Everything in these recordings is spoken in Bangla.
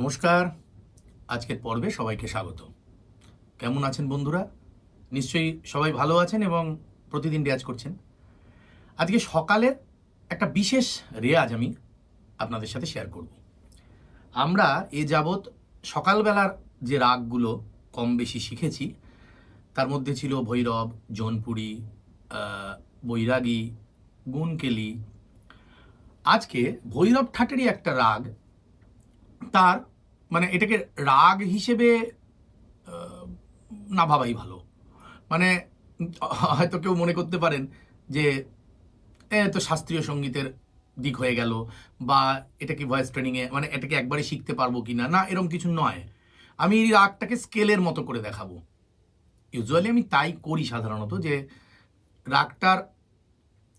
নমস্কার। আজকের পর্বে সবাইকে স্বাগত। কেমন আছেন বন্ধুরা? নিশ্চয়ই সবাই ভালো আছেন এবং প্রতিদিন রেয়াজ করছেন। আজকে সকালের একটা বিশেষ রেয়াজ আমি আপনাদের সাথে শেয়ার করব। আমরা এ যাবৎ সকালবেলার যে রাগগুলো কম বেশি শিখেছি, তার মধ্যে ছিল ভৈরব, জৌনপুরি বৈরাগী গুনকেলি আজকে ভৈরব ঠাটেরই একটা রাগ, তার মানে এটাকে রাগ হিসেবে না ভাবাই ভালো। মানে হয়তো কেউ মনে করতে পারেন যে, এ তো শাস্ত্রীয় সঙ্গীতের দিক হয়ে গেল, বা এটা কি ভয়েস ট্রেনিংয়ে মানে এটাকে একবারে শিখতে পারব কি না না এরকম কিছু নয়। আমি এই রাগটাকে স্কেলের মতো করে দেখাবো। ইউজুয়ালি আমি তাই করি সাধারণত যে, রাগটার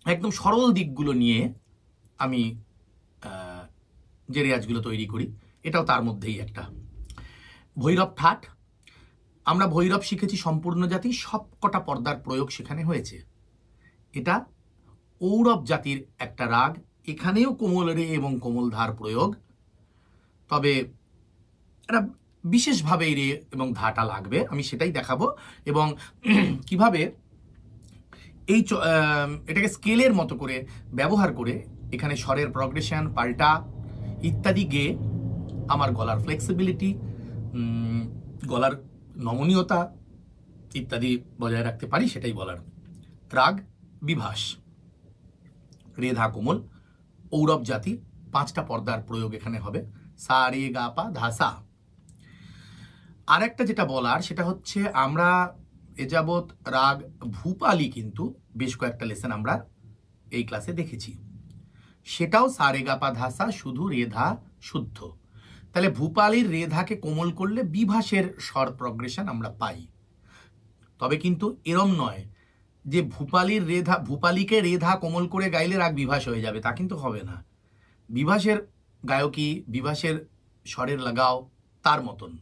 একদম সরল দিকগুলো নিয়ে আমি যে রেয়াজগুলো তৈরি করি। এটাও তার মধ্যেই একটা। ভৈরব ঠাট। আমরা ভৈরব শিখেছি সম্পূর্ণ জাতি সব কটা পর্দার প্রয়োগ সেখানে হয়েছে। এটা ঔরব জাতির একটা রাগ, এখানেও কোমল রে এবং কোমল ধার প্রয়োগ। তবে এটা বিশেষভাবে রে এবং ধাটা লাগবে, আমি সেটাই দেখাবো। এবং কীভাবে এই এটাকে স্কেলের মতো করে ব্যবহার করে এখানে স্বরের প্রগ্রেশন পাল্টা ইত্যাদি গেয়ে আমার গলার ফ্লেক্সিবিলিটি গলার নমনীয়তা ইত্যাদি বজায় রাখতে পারি সেটাই বলার। রাগ, বিভাস, রেধা, কোমল, ঔরব জাতি, পাঁচটা পর্দার প্রয়োগ এখানে হবে। সা, রে, গা, পা ধাসা আরেকটা যেটা বলার সেটা হচ্ছে আমরা এ যাবৎ রাগ ভূপালি কিন্তু বেশ কয়েকটা লেসন আমরা এই ক্লাসে দেখেছি। সেটাও সারেগাপা ধাসা শুধু রেধা শুদ্ধ। তাহলে ভূপালির রেধাকে কোমল করলে বিভাসের স্বর প্রগ্রেশন আমরা পাই। তবে কিন্তু এরম নয় যে ভূপালির রেধা, ভূপালিকে রেধা কোমল করে গাইলে রাগ বিভাস হয়ে যাবে, তা কিন্তু হবে না। বিভাসের গায়কী, বিভাসের স্বরের লাগাও তার মতন,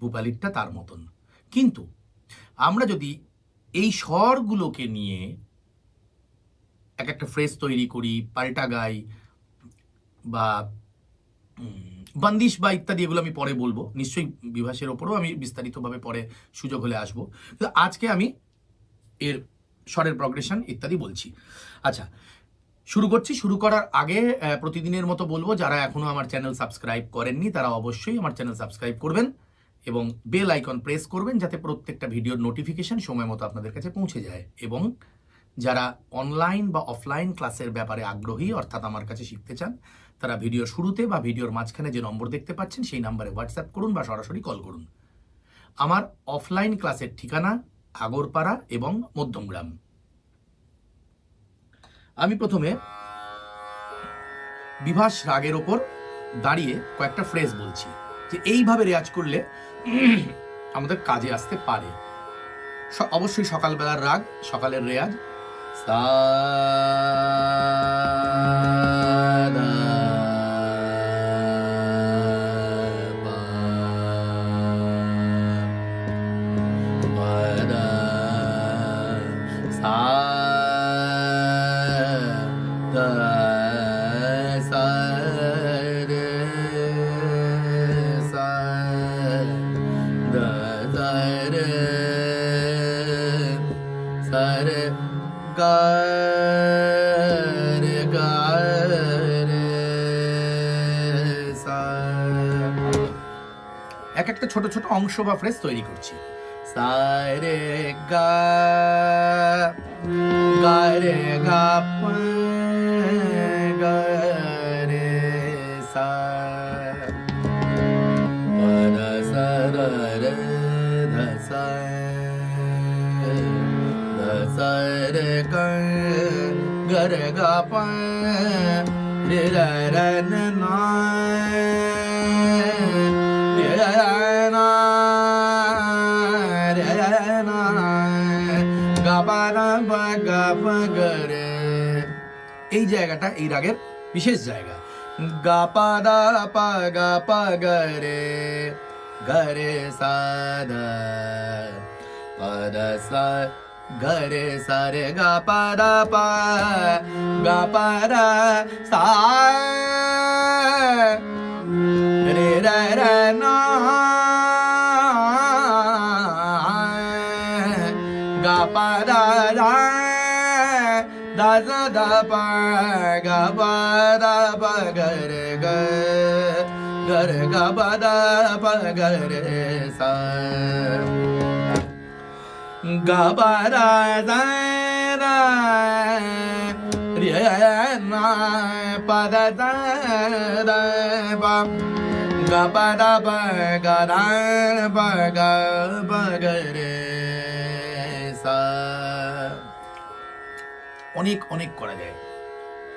ভূপালিরটা তার মতন। কিন্তু আমরা যদি এই স্বরগুলোকে নিয়ে এক একটা ফ্রেজ তৈরি করি, পাল্টা গাই বা বন্দিশ বা ইত্যাদি এগুলো আমি পরে বলব। নিশ্চয়ই বিভাসের ওপরেও আমি বিস্তারিতভাবে পরে সুযোগ হলে আসব। কিন্তু আজকে আমি এর স্বরের প্রগ্রেশন ইত্যাদি বলছি। আচ্ছা শুরু করছি। শুরু করার আগে প্রতিদিনের মতো বলব, যারা এখনও আমার চ্যানেল সাবস্ক্রাইব করেননি, তারা অবশ্যই আমার চ্যানেল সাবস্ক্রাইব করবেন এবং বেল আইকন প্রেস করবেন যাতে প্রত্যেকটা ভিডিওর নোটিফিকেশন সময় মতো আপনাদের কাছে পৌঁছে যায়। এবং যারা অনলাইন বা অফলাইন ক্লাসের ব্যাপারে আগ্রহী, অর্থাৎ আমার কাছে শিখতে চান তারা ভিডিওর শুরুতে বা ভিডিওর মাঝখানে যে নম্বর দেখতে পাচ্ছেন, সেই নম্বরে হোয়াটসঅ্যাপ করুন বা সরাসরি কল করুন। আমার অফলাইন ক্লাসের ঠিকানা আগরপাড়া এবং মধ্যমগ্রাম। আমি প্রথমে বিভাস রাগের ওপর দাঁড়িয়ে কয়েকটা ফ্রেজ বলছি, যে এইভাবে রেয়াজ করলে আমাদের কাজে আসতে পারে। অবশ্যই সকালবেলার রাগ, সকালের রেয়াজ। সা এক একটা ছোট ছোট অংশ বা ফ্রেজ তৈরি করছি। সা রে গা গা রে গা গা রে সা। গা রা না। এই জায়গাটা এই রাগের বিশেষ জায়গা। গা পা দা পা গা পা গা রে গা রে সা দা পা দা সা গা রে সা। রে গা পা দা পা গা পা দা সা রে রে রে না प ग प द प ग रे ग ग रे ग प द प ग रे सा ग प द द द रे ना प द द द प ग प द प ग द प ग অনেক অনেক করা যায়।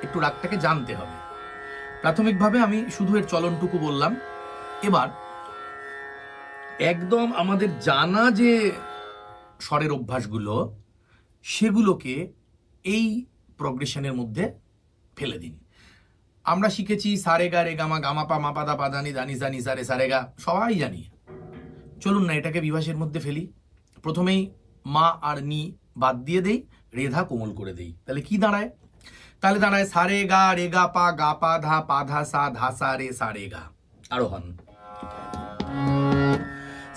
একটু রাগটাকে জানতে হবে। প্রাথমিকভাবে আমি শুধু এর চলনটুকু বললাম। এবার, একদম আমাদের জানা যে স্বরের অভ্যাসগুলো, সেগুলোকে এই প্রগ্রেশনের মধ্যে ফেলে দিন। আমরা শিখেছি, সারে গা রে গামা গামা পা মা পাদা পাদানি দানি দানি জানি সারে সারে গা, সবাই জানি। চলুন না, এটাকে বিভাসের মধ্যে ফেলি। প্রথমেই মা আর নি বাদ দিয়ে দেই। রেধা কোমল করে দেই তাহলে কি দাঁড়ায় তাহলে দাঁড়ায় সারে গা রে গা পা গা পা ধা পা ধা সা ধা সা রে সা রে গা আরোহণ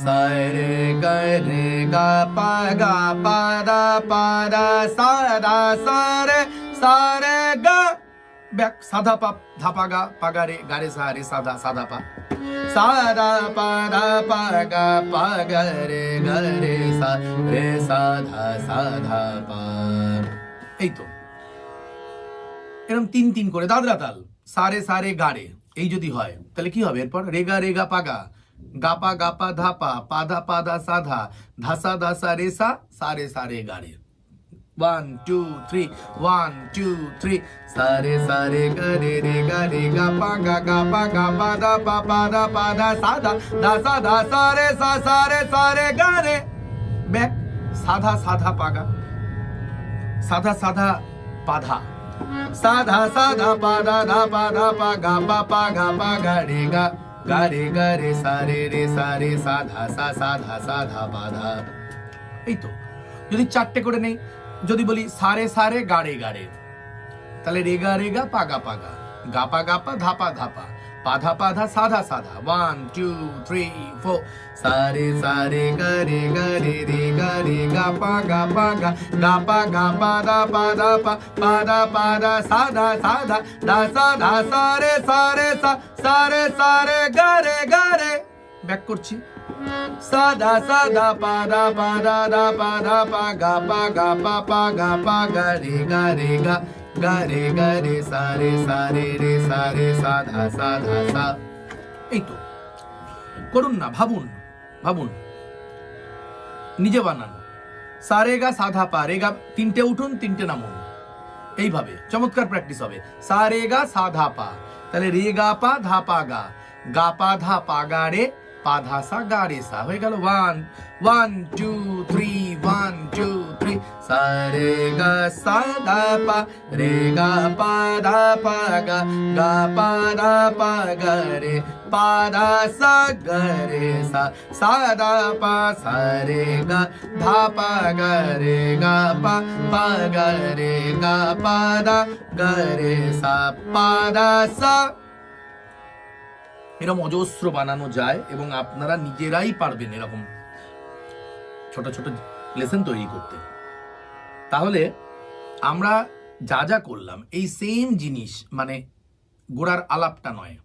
সারে গা রে গা পা গা পা দা পা দা সা দা সা রে সা রে গা ব্যাক সাধা পা ধাপা গা পাগা রে গা রে সা রে সাধা সাধা পা সাদা পাদা পাগা পাগা রে গা রে সা রে সাধা সাধা পা এই তো এরকম তিন তিন করে দাদরা তাল সারে সারে গারে এই যদি হয় তাহলে কি হবে এরপর রেগা রেগা পাগা গাপা গাপা ধাপা পাধা পাধা সাধা ধাসা ধাসা রেসা সারে সারে গারে one two three one two three সারে সারে গরে রে গরে গা পা গা গা পা গা পা দা পা পা দা পা দা সা দা দা সা দা সা রে সা সা রে সা রে গা রে ব্যাক সাধা সাধা পাগা সাধা সাধা পাধা সাধা সাধা পাধা ধা পা ধা পা গা পা পা গা পা গা রে গা গা রে গা রে সা রে রে সা রে সাধা সা সাধা সাধা পাধা এই তো। যদি চারটে করে নেই যদি বলি সারে সারে গাড়ে গাড়ে তাহলে রেগা রেগা পাগা পাগা গাপা গাপা ধাপা ধাপা পাধা পাধা সাধা সাধা ওয়ান টু থ্রি ফোর সারে সারে গরে গরে রে গরে গাপা গাপা গা গাপা গাপা দা পাদা পা পাদা পাদা সাধা সাধা দা সাধা সারে সারে সা সারে সারে গরে গরে ব্যাক করছি। সাদা সাদা, পাদা পাদা, দা, পাদা পা গা পা গা পা পা গা পা গা রে গা রে গা গা রে গা রে সারে সারে রে সারে সাধা সাধা সা। এই তো, করুন না, ভাবুন ভাবুন। নিজে বানান। সারে গা, সাধা, পা, রে, গা, তিনটে উঠুন, তিনটে নামুন। এইভাবে, চমৎকার প্র্যাকটিস হবে। সা, রে, গা, সাধা, পা। তাহলে রে, গা, পা, ধা, পা, গা। গা, পা, ধা, পা, গা, রে পা ধা সা গা রে সা হয়ে গেল one one two three one two three সা রে গা সা ধা পা রে গা পা ধা পা গা গা পা ধা পা গা রে পা ধা সা গা রে সা সা ধা পা সা রে গা ধা পা গা রে গা পা পা গা রে গা পা ধা গা রে সা পা ধা সা এরকম অজস্র বানানো যায় এবং আপনারা নিজেরাই পারবেন এরকম ছোট ছোট লেসন তৈরি করতে। তাহলে আমরা যা যা করলাম, এই সেম জিনিস মানে গোড়ার আলাপটা নয়,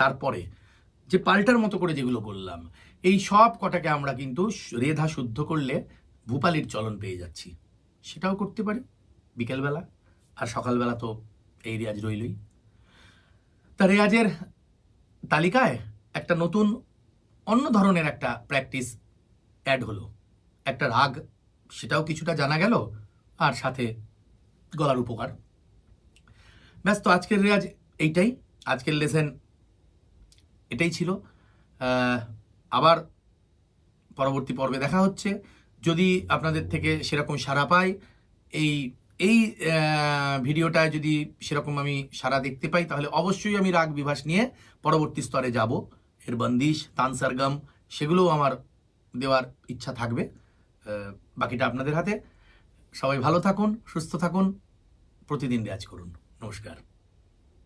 তারপরে যে পাল্টার মতো করে যেগুলো বললাম, এই সব কটাকে আমরা কিন্তু রেধা শুদ্ধ করলে ভূপালির চলন পেয়ে যাচ্ছি। সেটাও করতে পারি, বিকেলবেলা, আর সকালবেলা তো এই রেয়াজ রইলই। তা রেয়াজের তালিকায় একটা নতুন, অন্য ধরনের একটা প্র্যাকটিস অ্যাড হলো। একটা রাগ, সেটাও কিছুটা জানা গেল, আর সাথে গলার উপকার। ব্যাস, তো আজকের রেয়াজ এইটাই। আজকের লেসেন এটাই ছিল। আবার পরবর্তী পর্বে দেখা হচ্ছে। যদি আপনাদের থেকে সেরকম সাড়া পাই, এই এই ভিডিওটা যদি সেরকম আমি সারা দেখতে পাই, তাহলে অবশ্যই আমি রাগ বিভাস নিয়ে পরবর্তী স্তরে যাব। এর বন্দিশ তানসারগম সেগুলোও আমার দেওয়ার ইচ্ছা থাকবে বাকিটা আপনাদের হাতে। সবাই ভালো থাকুন, সুস্থ থাকুন, প্রতিদিন রেয়াজ করুন। নমস্কার।